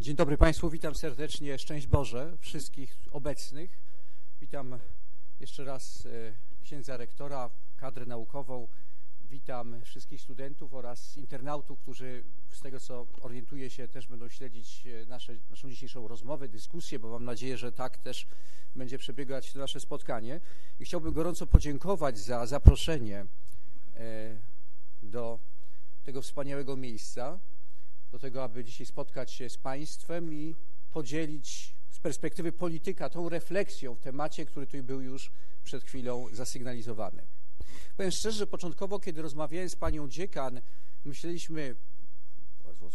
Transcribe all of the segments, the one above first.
Dzień dobry Państwu, witam serdecznie, szczęść Boże wszystkich obecnych. Witam jeszcze raz e, księdza rektora, kadrę naukową, witam wszystkich studentów oraz internautów, którzy z tego co orientuję się też będą śledzić e, nasze, naszą dzisiejszą rozmowę, dyskusję, bo mam nadzieję, że tak też będzie przebiegać to nasze spotkanie. I chciałbym gorąco podziękować za zaproszenie e, do tego wspaniałego miejsca do tego, aby dzisiaj spotkać się z Państwem i podzielić z perspektywy polityka tą refleksją w temacie, który tu był już przed chwilą zasygnalizowany. Powiem szczerze, że początkowo, kiedy rozmawiałem z panią dziekan, myśleliśmy,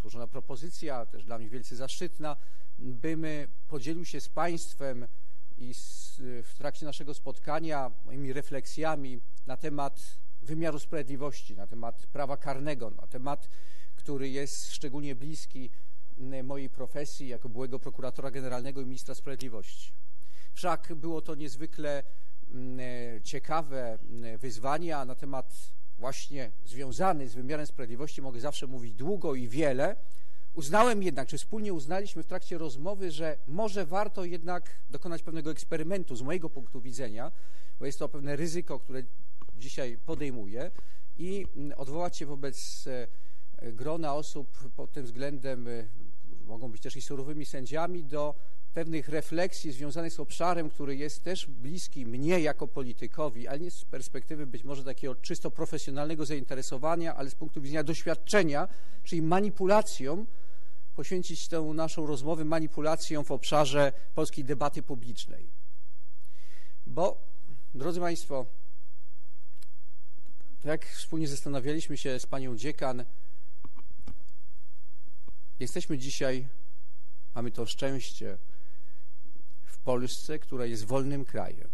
złożona propozycja, też dla mnie wielce zaszczytna, bym podzielił się z Państwem i z, w trakcie naszego spotkania moimi refleksjami na temat wymiaru sprawiedliwości, na temat prawa karnego, na temat który jest szczególnie bliski mojej profesji jako byłego prokuratora generalnego i ministra sprawiedliwości. Wszak było to niezwykle ciekawe wyzwanie, a na temat właśnie związany z wymiarem sprawiedliwości mogę zawsze mówić długo i wiele. Uznałem jednak, czy wspólnie uznaliśmy w trakcie rozmowy, że może warto jednak dokonać pewnego eksperymentu z mojego punktu widzenia, bo jest to pewne ryzyko, które dzisiaj podejmuję i odwołać się wobec e, grona osób pod tym względem, y, mogą być też i surowymi sędziami, do pewnych refleksji związanych z obszarem, który jest też bliski mnie jako politykowi, ale nie z perspektywy być może takiego czysto profesjonalnego zainteresowania, ale z punktu widzenia doświadczenia, czyli manipulacją, poświęcić tę naszą rozmowę manipulacją w obszarze polskiej debaty publicznej. Bo, drodzy Państwo, tak jak wspólnie zastanawialiśmy się z panią dziekan, Jesteśmy dzisiaj, mamy to szczęście w Polsce, która jest wolnym krajem,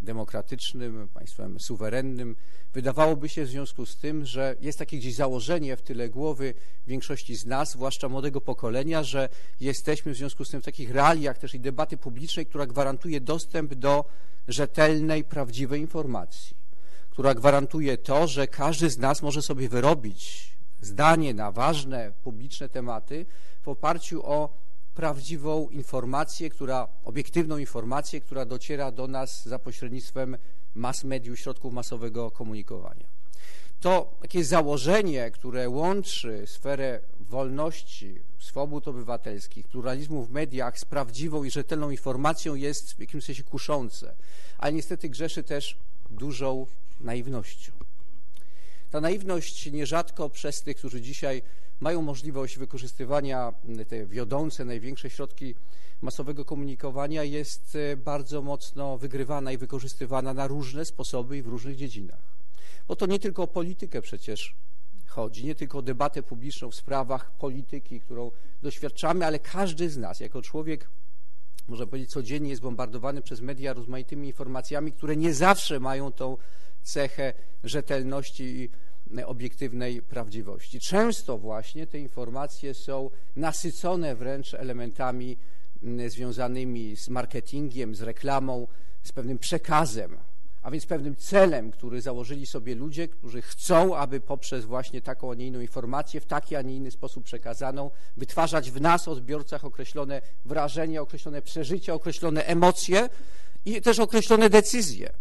demokratycznym, państwem suwerennym. Wydawałoby się w związku z tym, że jest takie gdzieś założenie w tyle głowy większości z nas, zwłaszcza młodego pokolenia, że jesteśmy w związku z tym w takich realiach też i debaty publicznej, która gwarantuje dostęp do rzetelnej, prawdziwej informacji, która gwarantuje to, że każdy z nas może sobie wyrobić zdanie na ważne publiczne tematy w oparciu o prawdziwą informację, która, obiektywną informację, która dociera do nas za pośrednictwem mass mediów, środków masowego komunikowania. To takie założenie, które łączy sferę wolności, swobód obywatelskich, pluralizmu w mediach z prawdziwą i rzetelną informacją jest w jakimś sensie kuszące, ale niestety grzeszy też dużą naiwnością. Ta naiwność nierzadko przez tych, którzy dzisiaj mają możliwość wykorzystywania te wiodące, największe środki masowego komunikowania jest e, bardzo mocno wygrywana i wykorzystywana na różne sposoby i w różnych dziedzinach. Bo to nie tylko o politykę przecież chodzi, nie tylko o debatę publiczną w sprawach polityki, którą doświadczamy, ale każdy z nas, jako człowiek, można powiedzieć, codziennie jest bombardowany przez media rozmaitymi informacjami, które nie zawsze mają tą cechę rzetelności i obiektywnej prawdziwości. Często właśnie te informacje są nasycone wręcz elementami związanymi z marketingiem, z reklamą, z pewnym przekazem, a więc pewnym celem, który założyli sobie ludzie, którzy chcą, aby poprzez właśnie taką, a nie inną informację, w taki, a nie inny sposób przekazaną, wytwarzać w nas, odbiorcach, określone wrażenia, określone przeżycia, określone emocje i też określone decyzje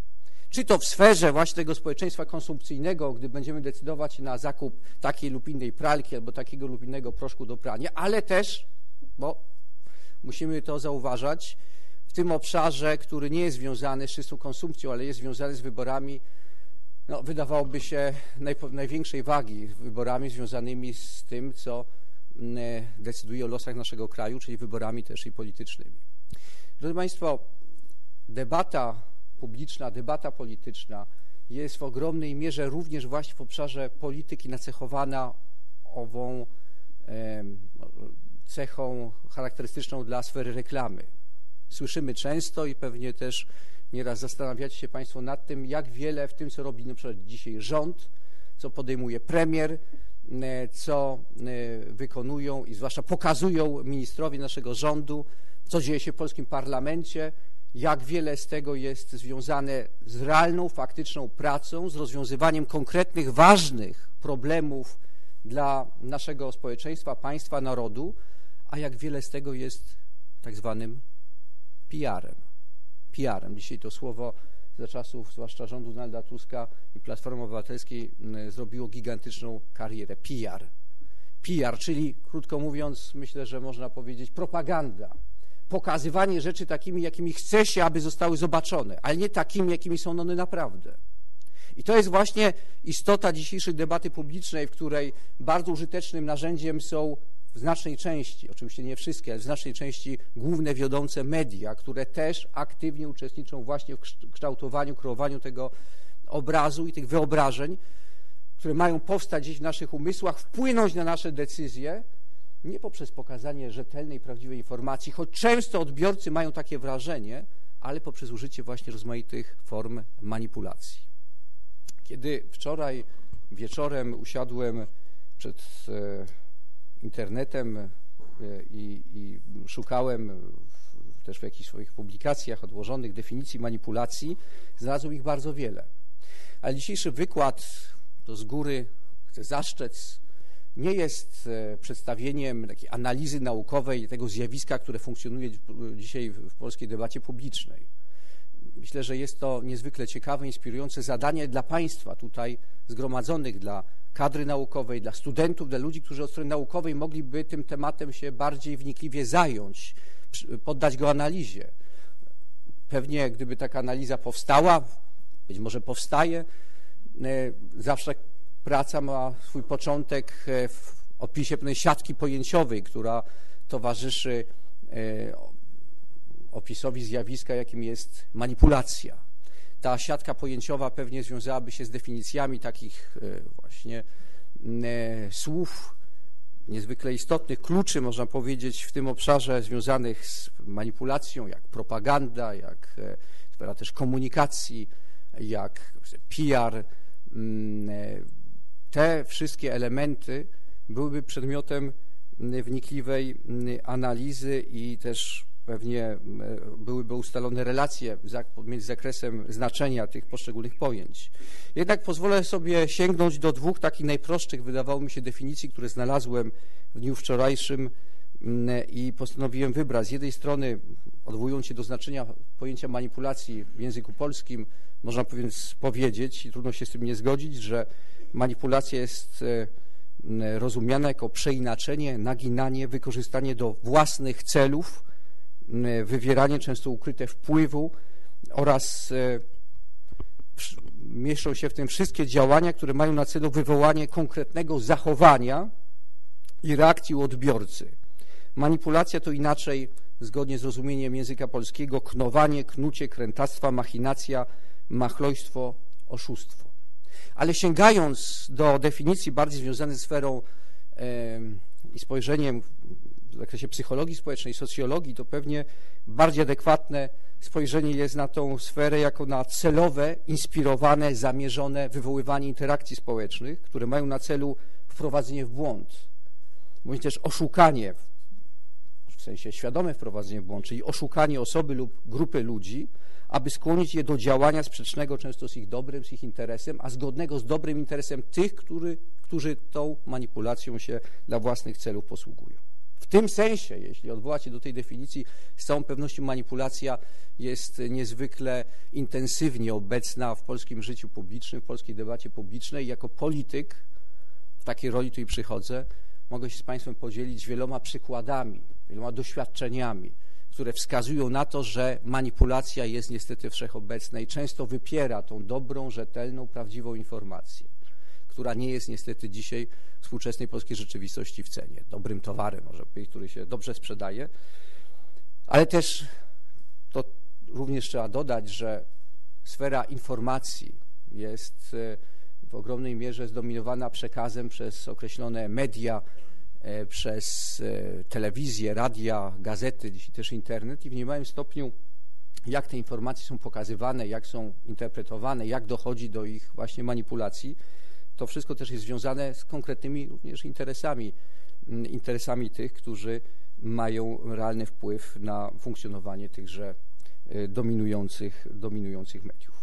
czy to w sferze właśnie tego społeczeństwa konsumpcyjnego, gdy będziemy decydować na zakup takiej lub innej pralki albo takiego lub innego proszku do prania, ale też, bo musimy to zauważać, w tym obszarze, który nie jest związany z czystą konsumpcją, ale jest związany z wyborami, no, wydawałoby się naj, największej wagi, wyborami związanymi z tym, co mm, decyduje o losach naszego kraju, czyli wyborami też i politycznymi. Drodzy Państwo, debata publiczna, debata polityczna jest w ogromnej mierze również właśnie w obszarze polityki nacechowana ową cechą charakterystyczną dla sfery reklamy. Słyszymy często i pewnie też nieraz zastanawiacie się Państwo nad tym, jak wiele w tym, co robi przykład dzisiaj rząd, co podejmuje premier, co wykonują i zwłaszcza pokazują ministrowie naszego rządu, co dzieje się w polskim parlamencie, jak wiele z tego jest związane z realną, faktyczną pracą, z rozwiązywaniem konkretnych, ważnych problemów dla naszego społeczeństwa, państwa, narodu, a jak wiele z tego jest tak zwanym PR-em. PR-em. Dzisiaj to słowo za czasów zwłaszcza rządu Donalda Tuska i Platformy Obywatelskiej zrobiło gigantyczną karierę. PR. PR, czyli krótko mówiąc, myślę, że można powiedzieć propaganda. Pokazywanie rzeczy takimi, jakimi chce się, aby zostały zobaczone, ale nie takimi, jakimi są one naprawdę. I to jest właśnie istota dzisiejszej debaty publicznej, w której bardzo użytecznym narzędziem są w znacznej części, oczywiście nie wszystkie, ale w znacznej części główne wiodące media, które też aktywnie uczestniczą właśnie w kształtowaniu, kreowaniu tego obrazu i tych wyobrażeń, które mają powstać gdzieś w naszych umysłach, wpłynąć na nasze decyzje, nie poprzez pokazanie rzetelnej, prawdziwej informacji, choć często odbiorcy mają takie wrażenie, ale poprzez użycie właśnie rozmaitych form manipulacji. Kiedy wczoraj wieczorem usiadłem przed e, internetem e, i, i szukałem w, też w jakichś swoich publikacjach odłożonych definicji manipulacji, znalazłem ich bardzo wiele. Ale dzisiejszy wykład to z góry chcę zaszczec, nie jest e, przedstawieniem takiej analizy naukowej tego zjawiska, które funkcjonuje dzisiaj w polskiej debacie publicznej. Myślę, że jest to niezwykle ciekawe, inspirujące zadanie dla Państwa tutaj zgromadzonych, dla kadry naukowej, dla studentów, dla ludzi, którzy od strony naukowej mogliby tym tematem się bardziej wnikliwie zająć, poddać go analizie. Pewnie gdyby taka analiza powstała, być może powstaje, e, zawsze praca ma swój początek e, w opisie pewnej siatki pojęciowej, która towarzyszy e, opisowi zjawiska, jakim jest manipulacja. Ta siatka pojęciowa pewnie związałaby się z definicjami takich e, właśnie słów niezwykle istotnych, kluczy, można powiedzieć, w tym obszarze związanych z manipulacją, jak propaganda, jak sfera też komunikacji, jak PR. Te wszystkie elementy byłyby przedmiotem wnikliwej analizy i też pewnie byłyby ustalone relacje między zakresem znaczenia tych poszczególnych pojęć. Jednak pozwolę sobie sięgnąć do dwóch takich najprostszych, wydawało mi się, definicji, które znalazłem w dniu wczorajszym i postanowiłem wybrać. Z jednej strony, odwołując się do znaczenia pojęcia manipulacji w języku polskim, można powiedzieć, i trudno się z tym nie zgodzić, że manipulacja jest rozumiana jako przeinaczenie, naginanie, wykorzystanie do własnych celów, wywieranie często ukryte wpływu oraz e, mieszczą się w tym wszystkie działania, które mają na celu wywołanie konkretnego zachowania i reakcji u odbiorcy. Manipulacja to inaczej, zgodnie z rozumieniem języka polskiego, knowanie, knucie, krętactwa, machinacja, machlojstwo, oszustwo. Ale sięgając do definicji bardziej związanej z sferą i spojrzeniem w zakresie psychologii społecznej, socjologii, to pewnie bardziej adekwatne spojrzenie jest na tą sferę jako na celowe, inspirowane, zamierzone wywoływanie interakcji społecznych, które mają na celu wprowadzenie w błąd, bądź też oszukanie, w sensie świadome wprowadzenie w błąd, czyli oszukanie osoby lub grupy ludzi, aby skłonić je do działania sprzecznego często z ich dobrem, z ich interesem, a zgodnego z dobrym interesem tych, który, którzy tą manipulacją się dla własnych celów posługują. W tym sensie, jeśli odwołać się do tej definicji, z całą pewnością manipulacja jest niezwykle intensywnie obecna w polskim życiu publicznym, w polskiej debacie publicznej. Jako polityk, w takiej roli tu i przychodzę, mogę się z Państwem podzielić wieloma przykładami, wieloma doświadczeniami, które wskazują na to, że manipulacja jest niestety wszechobecna i często wypiera tą dobrą, rzetelną, prawdziwą informację która nie jest niestety dzisiaj współczesnej polskiej rzeczywistości w cenie. Dobrym towarem, może powiedzieć, który się dobrze sprzedaje, ale też to również trzeba dodać, że sfera informacji jest e, w ogromnej mierze zdominowana przekazem przez określone media, przez e, telewizję, radia, gazety, dzisiaj też internet i w niemałym stopniu jak te informacje są pokazywane, jak są interpretowane, jak dochodzi do ich właśnie manipulacji, to wszystko też jest związane z konkretnymi również interesami, interesami tych, którzy mają realny wpływ na funkcjonowanie tychże y, dominujących, dominujących mediów.